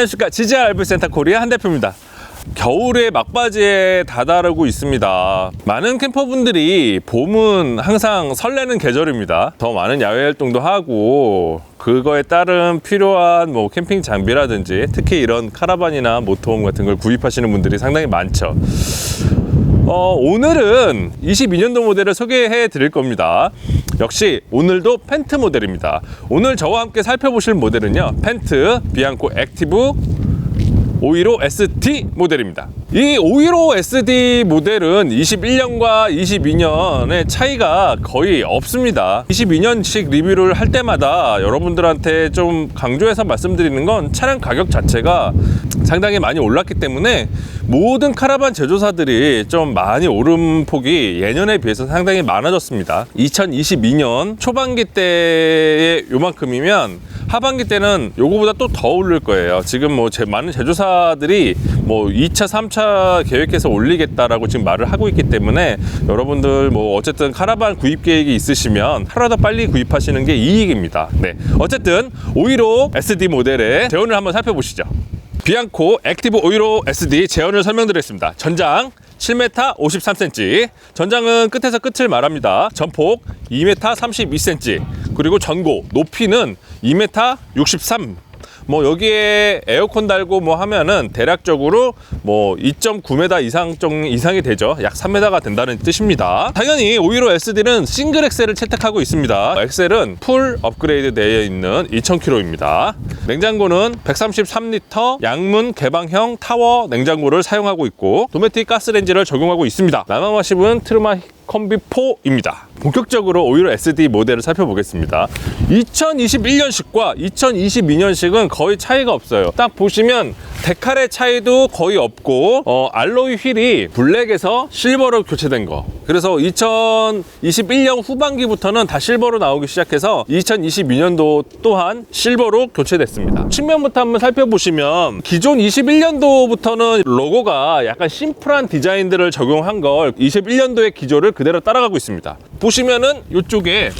안녕하십니까 지지아 알브센터 코리아 한 대표입니다. 겨울의 막바지에 다다르고 있습니다. 많은 캠퍼분들이 봄은 항상 설레는 계절입니다. 더 많은 야외 활동도 하고 그거에 따른 필요한 뭐 캠핑 장비라든지 특히 이런 카라반이나 모터홈 같은 걸 구입하시는 분들이 상당히 많죠. 어, 오늘은 22년도 모델을 소개해 드릴 겁니다. 역시 오늘도 펜트 모델입니다. 오늘 저와 함께 살펴보실 모델은요. 펜트 비앙코 액티브 515 SD 모델입니다. 이 515 SD 모델은 21년과 22년의 차이가 거의 없습니다. 22년식 리뷰를 할 때마다 여러분들한테 좀 강조해서 말씀드리는 건 차량 가격 자체가 상당히 많이 올랐기 때문에 모든 카라반 제조사들이 좀 많이 오른 폭이 예년에 비해서 상당히 많아졌습니다. 2022년 초반기 때의 요만큼이면 하반기 때는 요거보다 또 더 오를 거예요. 지금 뭐 제 많은 제조사들이 뭐 2차, 3차 계획해서 올리겠다라고 지금 말을 하고 있기 때문에 여러분들 뭐 어쨌든 카라반 구입 계획이 있으시면 하루라도 빨리 구입하시는 게 이익입니다. 네. 어쨌든 515 SD 모델의 제원을 한번 살펴보시죠. 비앙코 액티브 오이로 SD 제원을 설명드리겠습니다. 전장 7m 53cm, 전장은 끝에서 끝을 말합니다. 전폭 2m 32cm, 그리고 전고 높이는 2m 63. 뭐 여기에 에어컨 달고 뭐 하면은 대략적으로 뭐 2.9m 이상 정 이상이 되죠. 약 3m가 된다는 뜻입니다. 당연히 515 SD는 싱글 엑셀을 채택하고 있습니다. 엑셀은 풀 업그레이드 되어 있는 2000kg입니다. 냉장고는 133L 양문 개방형 타워 냉장고를 사용하고 있고 도메틱 가스레인지를 적용하고 있습니다. 남아마십은 트르마 컴비 4입니다. 본격적으로 오히려 SD 모델을 살펴보겠습니다. 2021년식과 2022년식은 거의 차이가 없어요. 딱 보시면 데칼의 차이도 거의 없고 어, 알로이 휠이 블랙에서 실버로 교체된 거. 그래서 2021년 후반기부터는 다 실버로 나오기 시작해서 2022년도 또한 실버로 교체됐습니다. 측면부터 한번 살펴보시면 기존 21년도부터는 로고가 약간 심플한 디자인들을 적용한 걸 21년도의 기조를 그대로 따라가고 있습니다. 보시면은 이쪽에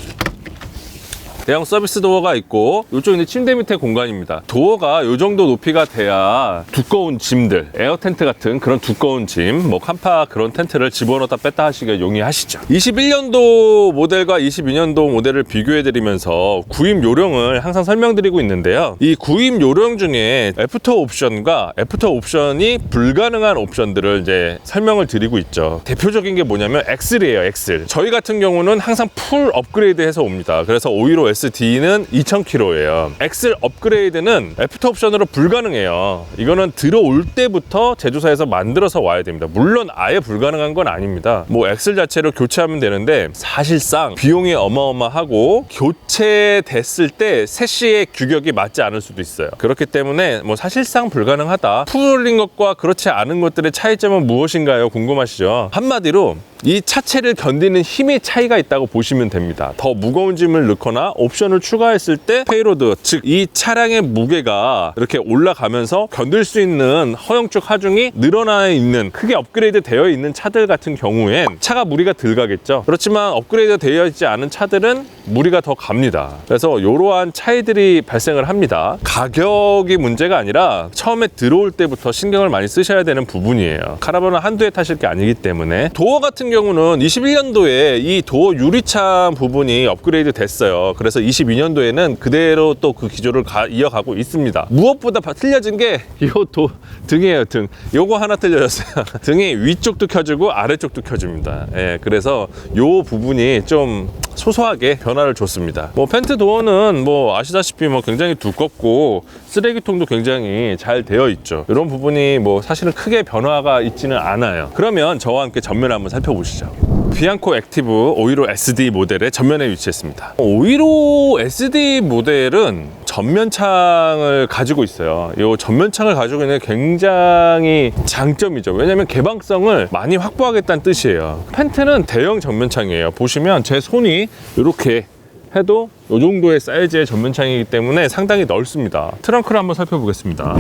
대형 서비스 도어가 있고 이쪽 이제 침대 밑에 공간입니다. 도어가 이 정도 높이가 돼야 두꺼운 짐들, 에어 텐트 같은 그런 두꺼운 짐, 뭐 칸파 그런 텐트를 집어넣었다 뺐다 하시기가 용이하시죠. 21년도 모델과 22년도 모델을 비교해 드리면서 구입 요령을 항상 설명드리고 있는데요. 이 구입 요령 중에 애프터 옵션과 애프터 옵션이 불가능한 옵션들을 이제 설명을 드리고 있죠. 대표적인 게 뭐냐면 엑셀이에요, 엑셀. 저희 같은 경우는 항상 풀 업그레이드 해서 옵니다. 그래서 515 SD는 2000km예요. 엑셀 업그레이드는 애프터 옵션으로 불가능해요. 이거는 들어올 때부터 제조사에서 만들어서 와야 됩니다. 물론 아예 불가능한 건 아닙니다. 뭐 엑셀 자체를 교체하면 되는데 사실상 비용이 어마어마하고 교체됐을 때 세시의 규격이 맞지 않을 수도 있어요. 그렇기 때문에 뭐 사실상 불가능하다. 풀인 것과 그렇지 않은 것들의 차이점은 무엇인가요? 궁금하시죠? 한마디로 이 차체를 견디는 힘의 차이가 있다고 보시면 됩니다. 더 무거운 짐을 넣거나 옵션을 추가했을 때 페이로드, 즉 이 차량의 무게가 이렇게 올라가면서 견딜 수 있는 허용축 하중이 늘어나 있는 크게 업그레이드 되어 있는 차들 같은 경우엔 차가 무리가 덜 가겠죠. 그렇지만 업그레이드 되어 있지 않은 차들은 무리가 더 갑니다. 그래서 이러한 차이들이 발생을 합니다. 가격이 문제가 아니라 처음에 들어올 때부터 신경을 많이 쓰셔야 되는 부분이에요. 카라반은 한두 해 타실 게 아니기 때문에 도어 같은 경우는 21년도에 이 도어 유리창 부분이 업그레이드 됐어요. 그래서 22년도에는 그대로 또 그 기조를 가- 이어가고 있습니다. 무엇보다 바- 틀려진 게 이 도 등이에요, 등. 요거 하나 틀려졌어요. 등이 위쪽도 켜지고 아래쪽도 켜집니다. 예, 그래서 요 부분이 좀 소소하게 변화를 줬습니다. 뭐 펜트 도어는 뭐 아시다시피 뭐 굉장히 두껍고 쓰레기통도 굉장히 잘 되어 있죠. 이런 부분이 뭐 사실은 크게 변화가 있지는 않아요. 그러면 저와 함께 전면 한번 살펴보시죠. 비앙코 액티브 515 SD 모델의 전면에 위치했습니다. 515 SD 모델은 전면창을 가지고 있어요. 이 전면창을 가지고 있는 게 굉장히 장점이죠. 왜냐면 개방성을 많이 확보하겠다는 뜻이에요. 펜트는 대형 전면창이에요. 보시면 제 손이 이렇게 해도 이 정도의 사이즈의 전면창이기 때문에 상당히 넓습니다. 트렁크를 한번 살펴보겠습니다.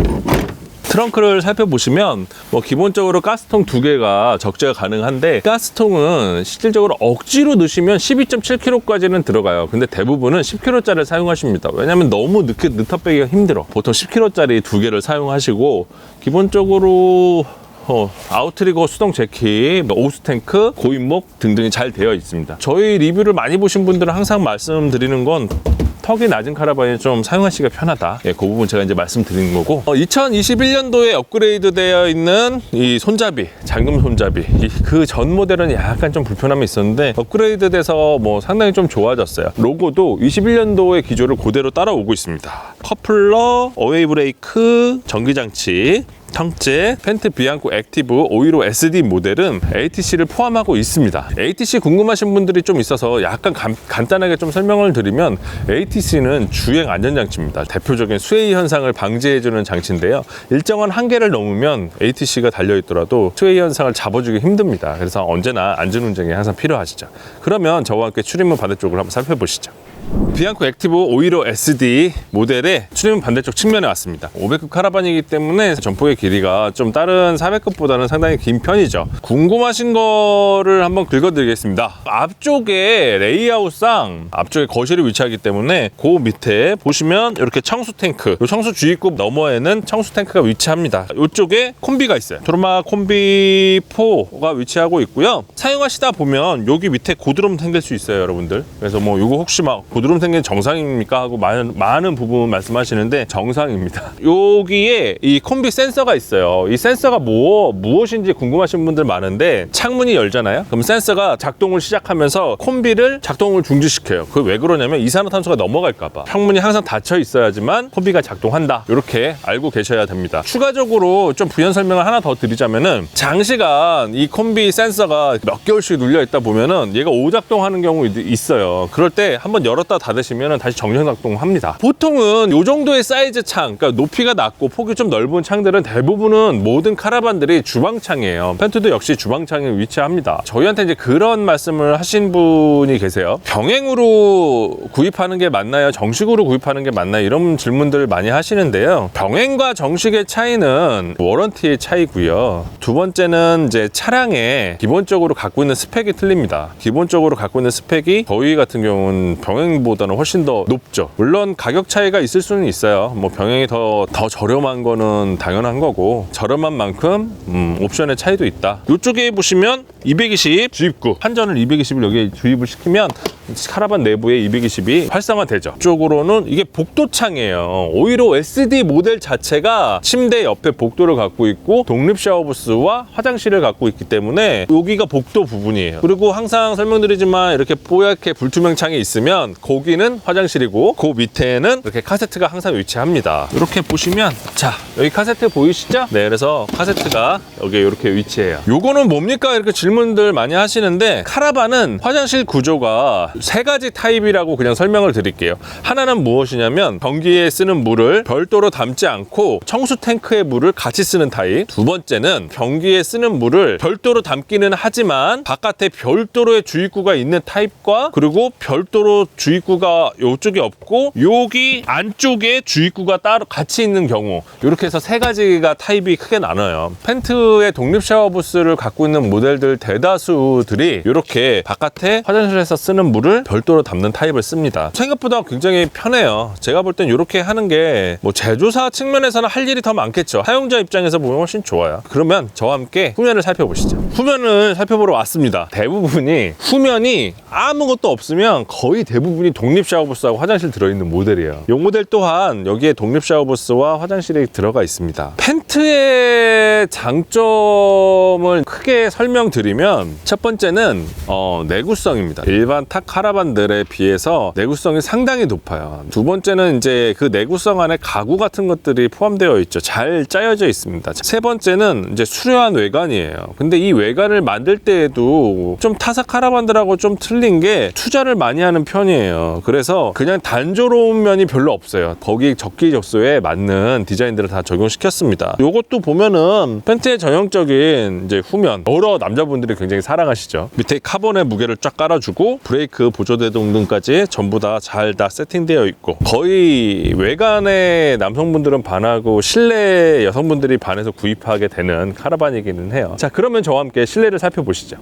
트렁크를 살펴보시면 뭐 기본적으로 가스통 두 개가 적재가 가능한데 가스통은 실질적으로 억지로 넣으시면 12.7kg까지는 들어가요. 근데 대부분은 10kg짜리를 사용하십니다. 왜냐면 너무 늦게 늦다 빼기가 힘들어. 보통 10kg짜리 두 개를 사용하시고 기본적으로 어, 아웃트리거 수동 재킷, 뭐 오스 탱크, 고인목 등등이 잘 되어 있습니다. 저희 리뷰를 많이 보신 분들은 항상 말씀드리는 건 턱이 낮은 카라반이 좀 사용하시기가 편하다. 예, 그 부분 제가 이제 말씀드리는 거고. 2021년도에 업그레이드 되어 있는 이 손잡이, 잠금 손잡이. 그 전 모델은 약간 좀 불편함이 있었는데 업그레이드 돼서 뭐 상당히 좀 좋아졌어요. 로고도 21년도의 기조를 그대로 따라오고 있습니다. 커플러, 어웨이 브레이크, 전기장치, 텅째, 펜트 비앙코 액티브 515 SD 모델은 ATC를 포함하고 있습니다. ATC 궁금하신 분들이 좀 있어서 약간 간, 간단하게 좀 설명을 드리면 ATC는 주행 안전 장치입니다. 대표적인 스웨이 현상을 방지해주는 장치인데요. 일정한 한계를 넘으면 ATC가 달려있더라도 스웨이 현상을 잡아주기 힘듭니다. 그래서 언제나 안전운전이 항상 필요하시죠. 그러면 저와 함께 출입문 반대쪽을 한번 살펴보시죠. 비앙코 액티브 515 SD 모델의 출입문 반대쪽 측면에 왔습니다. 500급 카라반이기 때문에 점폭의 길이가 좀 다른 400급보다는 상당히 긴 편이죠. 궁금하신 거를 한번 긁어드리겠습니다. 앞쪽에 레이아웃상 앞쪽에 거실이 위치하기 때문에 그 밑에 보시면 이렇게 청수 탱크, 이 청수 주입구 너머에는 청수 탱크가 위치합니다. 이쪽에 콤비가 있어요. 도르마 콤비 4가 위치하고 있고요. 사용하시다 보면 여기 밑에 고드름 생길 수 있어요, 여러분들. 그래서 뭐 이거 혹시 막 고드름 생긴 정상입니까 하고 많은 많은 부분 말씀하시는데 정상입니다. 여기에 이 콤비 센서가 있어요. 이 센서가 뭐 무엇인지 궁금하신 분들 많은데 창문이 열잖아요. 그럼 센서가 작동을 시작하면서 콤비를 작동을 중지시켜요. 그 왜 그러냐면 이산화탄소가 넘어갈까봐. 창문이 항상 닫혀 있어야지만 콤비가 작동한다. 이렇게 알고 계셔야 됩니다. 추가적으로 좀 부연 설명을 하나 더 드리자면은 장시간 이 콤비 센서가 몇 개월씩 눌려 있다 보면은 얘가 오작동하는 경우 있- 있어요. 그럴 때 한번 열 었다 닫으시면은 다시 정상 작동합니다. 보통은 이 정도의 사이즈 창, 그러니까 높이가 낮고 폭이 좀 넓은 창들은 대부분은 모든 카라반들이 주방창이에요. 펜트도 역시 주방창에 위치합니다. 저희한테 이제 그런 말씀을 하신 분이 계세요. 병행으로 구입하는 게 맞나요? 정식으로 구입하는 게 맞나요? 이런 질문들을 많이 하시는데요. 병행과 정식의 차이는 워런티의 차이고요. 두 번째는 이제 차량에 기본적으로 갖고 있는 스펙이 틀립니다. 기본적으로 갖고 있는 스펙이 저희 같은 경우는 병행 보다는 훨씬 더 높죠. 물론 가격 차이가 있을 수는 있어요. 뭐 병행이 더, 더 저렴한 거는 당연한 거고 저렴한 만큼 음, 옵션의 차이도 있다. 이쪽에 보시면 220 주입구 한전을 220을 여기에 주입을 시키면 카라반 내부에 220이 활성화되죠. 이쪽으로는 이게 복도창이에요. 오히려 SD 모델 자체가 침대 옆에 복도를 갖고 있고 독립 샤워부스와 화장실을 갖고 있기 때문에 여기가 복도 부분이에요. 그리고 항상 설명드리지만 이렇게 뽀얗게 불투명 창이 있으면 거기는 화장실이고 그 밑에는 이렇게 카세트가 항상 위치합니다. 이렇게 보시면 자 여기 카세트 보이시죠? 네, 그래서 카세트가 여기 이렇게 위치해요. 요거는 뭡니까 이렇게 질문들 많이 하시는데 카라반은 화장실 구조가 세 가지 타입이라고 그냥 설명을 드릴게요. 하나는 무엇이냐면 변기에 쓰는 물을 별도로 담지 않고 청수 탱크의 물을 같이 쓰는 타입. 두 번째는 변기에 쓰는 물을 별도로 담기는 하지만 바깥에 별도로의 주입구가 있는 타입과 그리고 별도로 주입 구가 이쪽에 없고 여기 안쪽에 주입구가 따로 같이 있는 경우 이렇게 해서 세 가지가 타입이 크게 나눠요. 펜트의 독립 샤워 부스를 갖고 있는 모델들 대다수들이 이렇게 바깥에 화장실에서 쓰는 물을 별도로 담는 타입을 씁니다. 생각보다 굉장히 편해요. 제가 볼 땐 이렇게 하는 게 뭐 제조사 측면에서는 할 일이 더 많겠죠. 사용자 입장에서 보면 훨씬 좋아요. 그러면 저와 함께 후면을 살펴보시죠. 후면을 살펴보러 왔습니다. 대부분이 후면이 아무것도 없으면 거의 대부분 이 독립 샤워부스하고 화장실 들어있는 모델이에요. 이 모델 또한 여기에 독립 샤워부스와 화장실이 들어가 있습니다. 펜트의 장점을 크게 설명드리면 첫 번째는 어, 내구성입니다. 일반 탁 카라반들에 비해서 내구성이 상당히 높아요. 두 번째는 이제 그 내구성 안에 가구 같은 것들이 포함되어 있죠. 잘 짜여져 있습니다. 세 번째는 이제 수려한 외관이에요. 근데 이 외관을 만들 때에도 좀 타사 카라반들하고 좀 틀린 게 투자를 많이 하는 편이에요. 디자인이에요. 그래서 그냥 단조로운 면이 별로 없어요. 거기 적기 적소에 맞는 디자인들을 다 적용시켰습니다. 요것도 보면은 팬트의 전형적인 이제 후면 여러 남자분들이 굉장히 사랑하시죠. 밑에 카본의 무게를 쫙 깔아주고 브레이크 보조대동 등까지 전부 다 잘 다 세팅되어 있고 거의 외관에 남성분들은 반하고 실내 여성분들이 반해서 구입하게 되는 카라반이기는 해요. 자 그러면 저와 함께 실내를 살펴보시죠.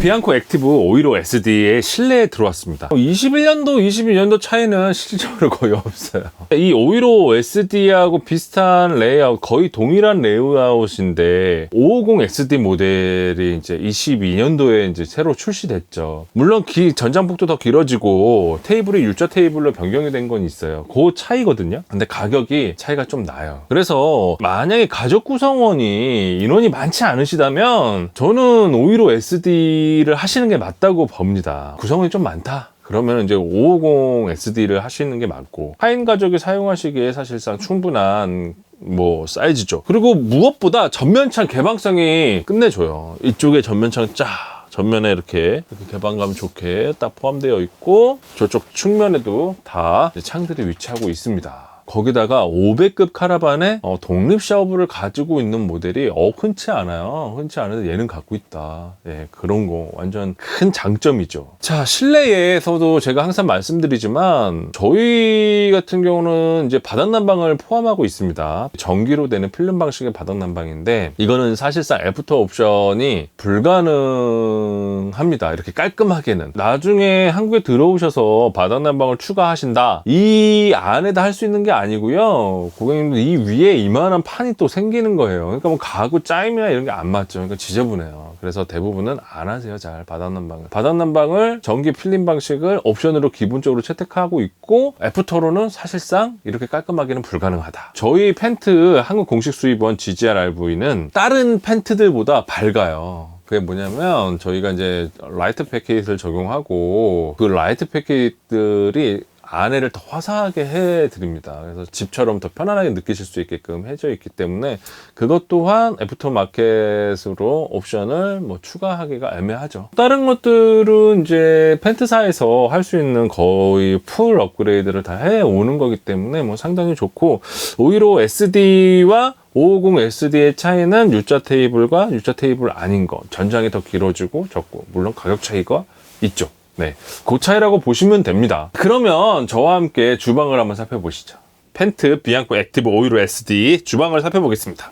비앙코 액티브 515 SD의 실내에 들어왔습니다. 21년도, 22년도 차이는 실질적으로 거의 없어요. 이515 SD하고 비슷한 레이아웃, 거의 동일한 레이아웃인데 550 SD 모델이 이제 22년도에 이제 새로 출시됐죠. 물론 기, 전장폭도 더 길어지고 테이블이 U자 테이블로 변경이 된 건 있어요. 그 차이거든요. 근데 가격이 차이가 좀 나요. 그래서 만약에 가족 구성원이 인원이 많지 않으시다면 저는 515 SD 를 하시는 게 맞다고 봅니다. 구성원이 좀 많다. 그러면 이제 550 SD를 하시는 게 맞고 하인 가족이 사용하시기에 사실상 충분한 뭐 사이즈죠. 그리고 무엇보다 전면창 개방성이 끝내줘요. 이쪽에 전면창 쫙 전면에 이렇게, 이렇게 개방감 좋게 딱 포함되어 있고 저쪽 측면에도 다 창들이 위치하고 있습니다. 거기다가 500급 카라반에 어, 독립 샤워부를 가지고 있는 모델이 어 흔치 않아요. 흔치 않은데 얘는 갖고 있다. 예, 그런 거 완전 큰 장점이죠. 자, 실내에서도 제가 항상 말씀드리지만 저희 같은 경우는 이제 바닥 난방을 포함하고 있습니다. 전기로 되는 필름 방식의 바닥 난방인데 이거는 사실상 애프터 옵션이 불가능합니다. 이렇게 깔끔하게는. 나중에 한국에 들어오셔서 바닥 난방을 추가하신다. 이 안에다 할 수 있는 게 아니고요. 고객님들 이 위에 이만한 판이 또 생기는 거예요. 그러니까 뭐 가구 짜임이나 이런 게 안 맞죠. 그러니까 지저분해요. 그래서 대부분은 안 하세요. 잘 바닥 난방을. 바닥 난방을 전기 필름 방식을 옵션으로 기본적으로 채택하고 있고 애프터로는 사실상 이렇게 깔끔하게는 불가능하다. 저희 팬트 한국 공식 수입원 GGR RV는 다른 팬트들보다 밝아요. 그게 뭐냐면 저희가 이제 라이트 패킷을 적용하고 그 라이트 패킷들이 안에를 더 화사하게 해 드립니다. 그래서 집처럼 더 편안하게 느끼실 수 있게끔 해져 있기 때문에 그것 또한 애프터 마켓으로 옵션을 뭐 추가하기가 애매하죠. 다른 것들은 이제 팬트사에서 할 수 있는 거의 풀 업그레이드를 다 해 오는 거기 때문에 뭐 상당히 좋고 오히려 SD와 550 SD의 차이는 U자 테이블과 U자 테이블 아닌 것. 전장이 더 길어지고 적고. 물론 가격 차이가 있죠. 네. 그 차이라고 보시면 됩니다. 그러면 저와 함께 주방을 한번 살펴보시죠. 펜트 비앙코 액티브 오이로 SD 주방을 살펴보겠습니다.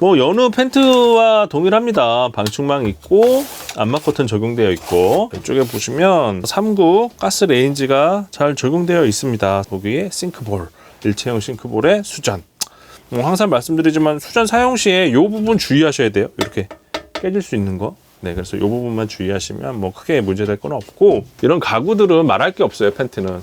뭐 여느 펜트와 동일합니다. 방충망 있고 안막 커튼 적용되어 있고 이쪽에 보시면 3구 가스 레인지가 잘 적용되어 있습니다. 거기에 싱크볼 일체형 싱크볼에 수전 뭐 항상 말씀드리지만 수전 사용 시에 이 부분 주의하셔야 돼요. 이렇게 깨질 수 있는 거. 네, 그래서 이 부분만 주의하시면 뭐 크게 문제될 건 없고 이런 가구들은 말할 게 없어요. 팬트는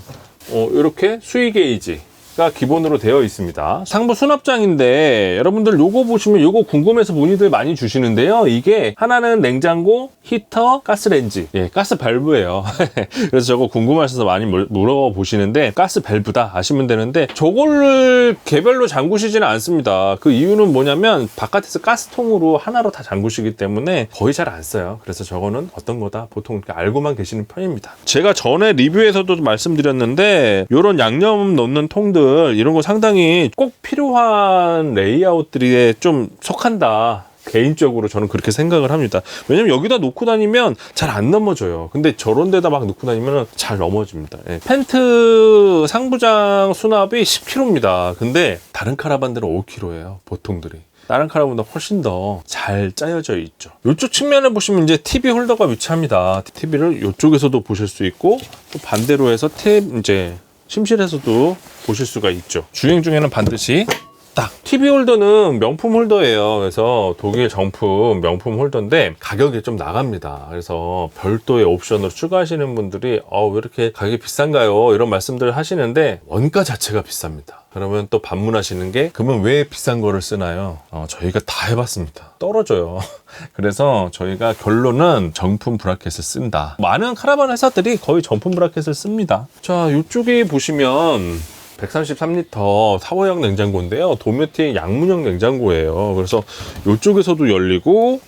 어, 이렇게 수위 게이지. 가 기본으로 되어 있습니다. 상부 수납장인데 여러분들 요거 보시면 요거 궁금해서 문의들 많이 주시는데요. 이게 하나는 냉장고, 히터, 가스레인지, 예, 가스 밸브예요. 그래서 저거 궁금하셔서 많이 물- 물어보시는데 가스 밸브다 아시면 되는데 저거를 개별로 잠그시지는 않습니다. 그 이유는 뭐냐면 바깥에서 가스통으로 하나로 다 잠그시기 때문에 거의 잘 안 써요. 그래서 저거는 어떤 거다 보통 이렇게 알고만 계시는 편입니다. 제가 전에 리뷰에서도 말씀드렸는데 이런 양념 넣는 통들 이런 거 상당히 꼭 필요한 레이아웃들이 좀 속한다. 개인적으로 저는 그렇게 생각을 합니다. 왜냐면 여기다 놓고 다니면 잘 안 넘어져요. 근데 저런 데다 막 놓고 다니면 잘 넘어집니다. 예. 펜트 상부장 수납이 10kg입니다. 근데 다른 카라반들은 5kg예요. 보통들이. 다른 카라반보다 훨씬 더 잘 짜여져 있죠. 이쪽 측면에 보시면 이제 TV 홀더가 위치합니다. TV를 이쪽에서도 보실 수 있고 또 반대로 해서 탭 이제 침실에서도 보실 수가 있죠. 주행 중에는 반드시 딱 TV 홀더는 명품 홀더예요. 그래서 독일 정품 명품 홀더인데 가격이 좀 나갑니다. 그래서 별도의 옵션으로 추가하시는 분들이 어, 왜 이렇게 가격이 비싼가요? 이런 말씀들을 하시는데 원가 자체가 비쌉니다. 그러면 또 반문하시는 게 그러면 왜 비싼 거를 쓰나요? 어, 저희가 다 해봤습니다. 떨어져요. 그래서 저희가 결론은 정품 브라켓을 쓴다. 많은 카라반 회사들이 거의 정품 브라켓을 씁니다. 자, 이쪽에 보시면 133리터 사워형 냉장고인데요. 도메티 양문형 냉장고예요. 그래서 이쪽에서도 열리고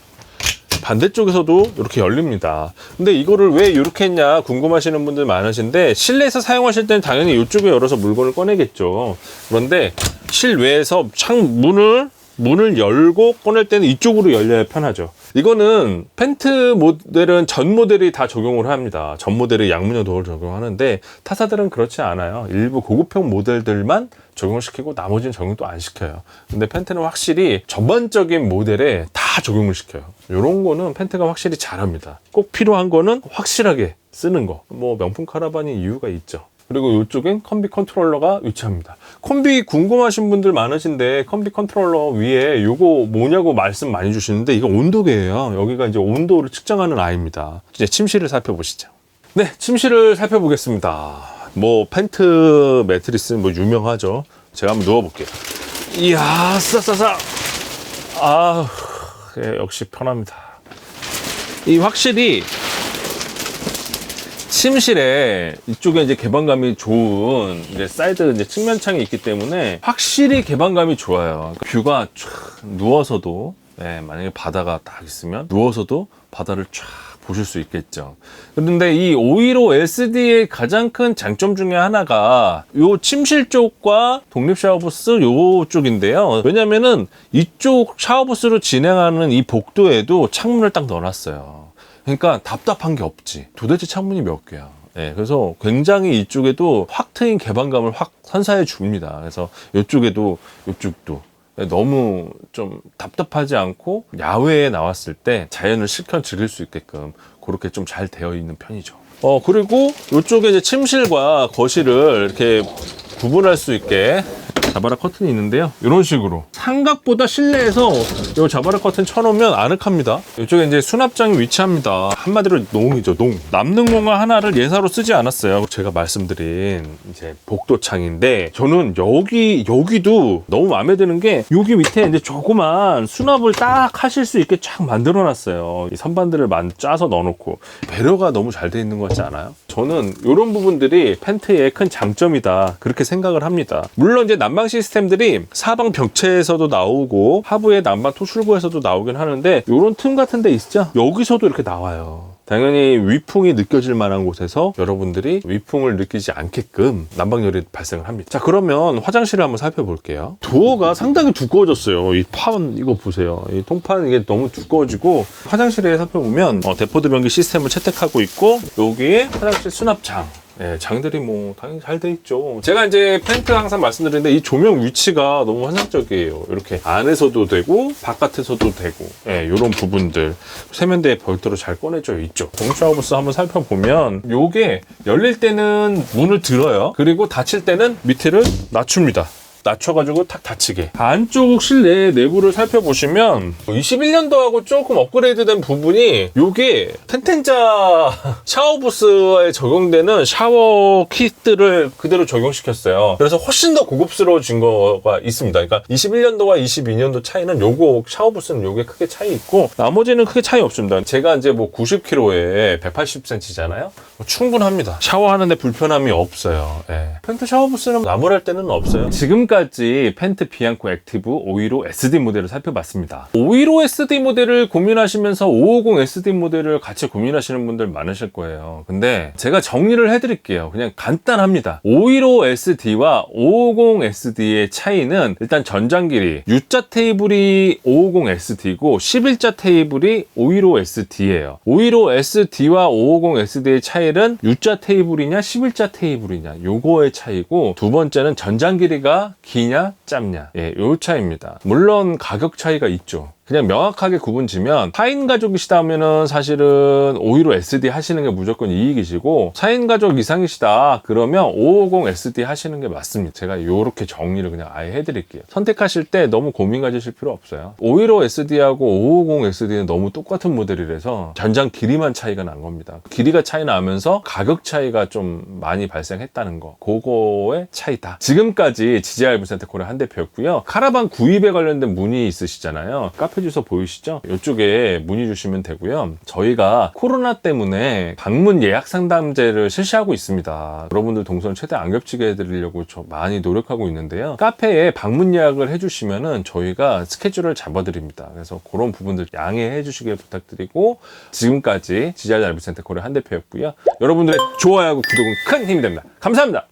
반대쪽에서도 이렇게 열립니다. 근데 이거를 왜 이렇게 했냐 궁금하시는 분들 많으신데 실내에서 사용하실 때는 당연히 이쪽에 열어서 물건을 꺼내겠죠. 그런데 실외에서 창 문을 문을 열고 꺼낼 때는 이쪽으로 열려야 편하죠. 이거는 펜트 모델은 전 모델이 다 적용을 합니다. 전 모델이 양문형 도어를 적용하는데 타사들은 그렇지 않아요. 일부 고급형 모델들만 적용을 시키고 나머지는 적용도 안 시켜요. 근데 펜트는 확실히 전반적인 모델에 다 적용을 시켜요. 이런 거는 펜트가 확실히 잘합니다. 꼭 필요한 거는 확실하게 쓰는 거. 뭐 명품 카라반이 이유가 있죠. 그리고 이쪽엔 컴비 컨트롤러가 위치합니다. 컴비 궁금하신 분들 많으신데 컴비 컨트롤러 위에 이거 뭐냐고 말씀 많이 주시는데 이거 온도계예요. 여기가 이제 온도를 측정하는 아이입니다. 이제 침실을 살펴보시죠. 네, 침실을 살펴보겠습니다. 뭐 펜트 매트리스는 뭐 유명하죠. 제가 한번 누워볼게요. 이야, 싸싸싸. 아, 예, 역시 편합니다. 이 확실히 침실에 이쪽에 이제 개방감이 좋은 이제 사이드 이제 측면 창이 있기 때문에 확실히 개방감이 좋아요. 뷰가 쫙 누워서도 네, 만약에 바다가 딱 있으면 누워서도 바다를 쫙 보실 수 있겠죠. 그런데 이 515 SD의 가장 큰 장점 중에 하나가 요 침실 쪽과 독립 샤워부스 요 쪽인데요. 왜냐면은 이쪽 샤워부스로 진행하는 이 복도에도 창문을 딱 넣어놨어요. 그러니까 답답한 게 없지. 도대체 창문이 몇 개야. 네, 그래서 굉장히 이쪽에도 확 트인 개방감을 확 선사해 줍니다. 그래서 이쪽에도 이쪽도 너무 좀 답답하지 않고 야외에 나왔을 때 자연을 실컷 즐길 수 있게끔 그렇게 좀 잘 되어 있는 편이죠. 어 그리고 이쪽에 이제 침실과 거실을 이렇게 구분할 수 있게 자바라 커튼이 있는데요. 이런 식으로 삼각보다 실내에서 이 자바라 커튼 쳐놓으면 아늑합니다. 이쪽에 이제 수납장이 위치합니다. 한마디로 농이죠, 농. 남는 공간 하나를 예사로 쓰지 않았어요. 제가 말씀드린 이제 복도창인데 저는 여기 여기도 너무 마음에 드는 게 여기 밑에 이제 조그만 수납을 딱 하실 수 있게 쫙 만들어놨어요. 이 선반들을 만 짜서 넣어놓고 배려가 너무 잘 돼 있는 것 같지 않아요? 저는 이런 부분들이 펜트의 큰 장점이다 그렇게 생각을 합니다. 물론 이제 난방 시스템들이 사방 벽체에서도 나오고 하부의 난방 토출구에서도 나오긴 하는데 이런 틈 같은 데 있죠? 여기서도 이렇게 나와요. 당연히 위풍이 느껴질 만한 곳에서 여러분들이 위풍을 느끼지 않게끔 난방열이 발생을 합니다. 자, 그러면 화장실을 한번 살펴볼게요. 도어가 상당히 두꺼워졌어요. 이 판, 이거 보세요. 이 통판 이게 너무 두꺼워지고 화장실에 살펴보면 어, 데포드 변기 시스템을 채택하고 있고 여기에 화장실 수납장 예, 장들이 뭐 당연히 잘 돼 있죠. 제가 이제 펜트 항상 말씀드리는데 이 조명 위치가 너무 환상적이에요. 이렇게 안에서도 되고 바깥에서도 되고 예, 이런 부분들 세면대에 별도로 잘 꺼내져 있죠. 동샤워부스 한번 살펴보면 요게 열릴 때는 문을 들어요. 그리고 닫힐 때는 밑에를 낮춥니다. 낮춰가지고 탁 닫히게. 안쪽 실내 내부를 살펴보시면 21년도하고 조금 업그레이드된 부분이 요게 텐텐자 샤워부스에 적용되는 샤워 킷들을 그대로 적용시켰어요. 그래서 훨씬 더 고급스러워진 거가 있습니다. 그러니까 21년도와 22년도 차이는 요거 샤워부스는 요게 크게 차이 있고 나머지는 크게 차이 없습니다. 제가 이제 뭐 90kg에 180cm잖아요. 충분합니다. 샤워하는데 불편함이 없어요. 예. 펜트 샤워부스는 나무랄 때는 없어요. 지금까지 펜트 비앙코 액티브 515 SD 모델을 살펴봤습니다. 515 SD 모델을 고민하시면서 550 SD 모델을 같이 고민하시는 분들 많으실 거예요. 근데 제가 정리를 해드릴게요. 그냥 간단합니다. 515 SD와 550 SD의 차이는 일단 전장 길이 U자 테이블이 550 SD고 11자 테이블이 515 SD예요. 515 SD와 550 SD의 차이는 U자 테이블이냐 11자 테이블이냐 요거의 차이고 두 번째는 전장 길이가 기냐 짧냐 예, 요 차이입니다. 물론 가격 차이가 있죠. 그냥 명확하게 구분 지면 4인 가족이시다면은 사실은 515 SD 하시는 게 무조건 이익이시고 4인 가족 이상이시다 그러면 550 SD 하시는 게 맞습니다. 제가 요렇게 정리를 그냥 아예 해드릴게요. 선택하실 때 너무 고민 가지실 필요 없어요. 515 SD하고 550 SD는 너무 똑같은 모델이라서 전장 길이만 차이가 난 겁니다. 길이가 차이 나면서 가격 차이가 좀 많이 발생했다는 거 그거의 차이다. 지금까지 GGR 부센터 코리아 한 대표였고요. 카라반 구입에 관련된 문의 있으시잖아요. 카페 카페 주소 보이시죠? 이쪽에 문의 주시면 되고요. 저희가 코로나 때문에 방문 예약 상담제를 실시하고 있습니다. 여러분들 동선 최대 안 겹치게 해드리려고 저 많이 노력하고 있는데요. 카페에 방문 예약을 해주시면은 저희가 스케줄을 잡아드립니다. 그래서 그런 부분들 양해해 주시길 부탁드리고 지금까지 지잘 날비센터 코리아 한 대표였고요. 여러분들의 좋아요하고 구독은 큰 힘이 됩니다. 감사합니다.